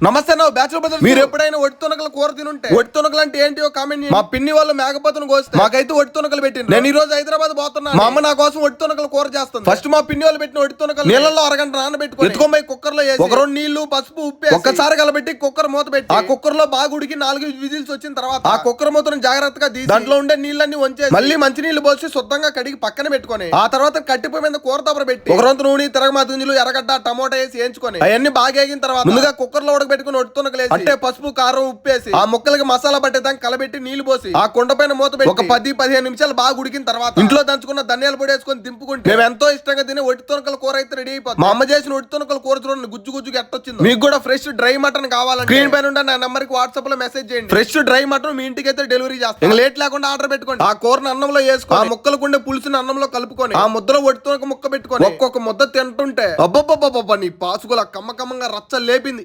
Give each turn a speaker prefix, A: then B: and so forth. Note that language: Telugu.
A: నమస్తే నా బ్యాచులర్ బ్రదర్స్ మీరు ఎప్పుడైనా ఒట్టి తొనకలు కూర తినుంటే? ఒట్టి తొనకలు అంటే ఏంటి? కామెంట్ మా పిన్ని వాళ్ళు మేకపోతను కోస్తే. మాకైతే ఒట్టి తొనకలు పెట్టింది నేను ఈ రోజు హైదరాబాద్ పోతున్నా. మా అమ్మ నా కోసం ఒట్టి తొనకలు కూర చేస్తుంది. ఫస్ట్ మా పిన్ని వాళ్ళు పెట్టిన ఒట్టి తొనకలు నీళ్ళలో అరగంట నానబెట్టుకుని ఎత్తుకోపోయి కుక్కర్లో ఒక రెండు నీళ్ళు పసుపు ఉప్పు ఒక్కసారి కలబెట్టి కుక్కర్ మూత పెట్టి ఆ కుక్కర్లో బాగా ఉడికి నాలుగు విజిల్స్ వచ్చిన తర్వాత ఆ కుక్కర్ మూతను జాగ్రత్తగా తీసి దాంట్లో ఉండే నీళ్ళన్ని వంచేసి మళ్ళీ మంచి నీళ్ళు పోసి శుద్ధంగా కడిగి పక్కన పెట్టుకొని ఆ తర్వాత కట్టిపోయి మీద కూర తప్పర పెట్టి ఒక రొంత నూనె తిరగమా గింజలు ఎర్రగడ్డ టమోటా వేసి వేయించుకొని అవన్నీ బాగా వేగిన తర్వాత ముందుగా కుక్కర్లో ఉడకబెట్టుకుని ఒట్టుతునకలేసి అంటే పసుపు కారం ఉప్పేసి ఆ ముక్కలకి మసాలా పట్టేదానికి కలబెట్టి నీళ్ళు పోసి ఆ కుండ పైన మూత పెట్టి ఒక పది పదిహేను నిమిషాలు బాగా ఉడికిన తర్వాత ఇంట్లో దంచుకున్న ధనియాల పొడి వేసుకొని దింపుకుంటే మేము ఎంతో ఇష్టంగా తినే ఒట్టి తొనకల కూర అయితే రెడీ అయిపోతుంది. మా అమ్మ చేసిన ఒట్టి తొనకల కూర చూడండి గుజ్జు గుజ్జుగా ఎట్టొచ్చింది. మీకు కూడా ఫ్రెష్ డ్రై మటన్ కావాలంటే స్క్రీన్ పైన ఉండే నా నెంబర్కి వాట్సాప్లో మెసేజ్ చేయండి. ఫ్రెష్ డ్రై మటన్ మీ ఇంటికి అయితే డెలివరీ చేస్తాం. లేట్ లేకుండా ఆర్డర్ పెట్టుకోండి. ఆ కూరను అన్నంలో వేసుకో ఆ ముక్కలు ఉండే పులుసుని అన్నంలో కలుపుకొని ఆ ముద్దలో ఒట్టుతోనక ముక్క పెట్టుకొని ఒక్కొక్క ముద్ద తింటుంటే అబ్బబ్బబ్బబ్బ నీ పాసుగుల కమ్మ కమ్మంగా రచ్చ లేపింది.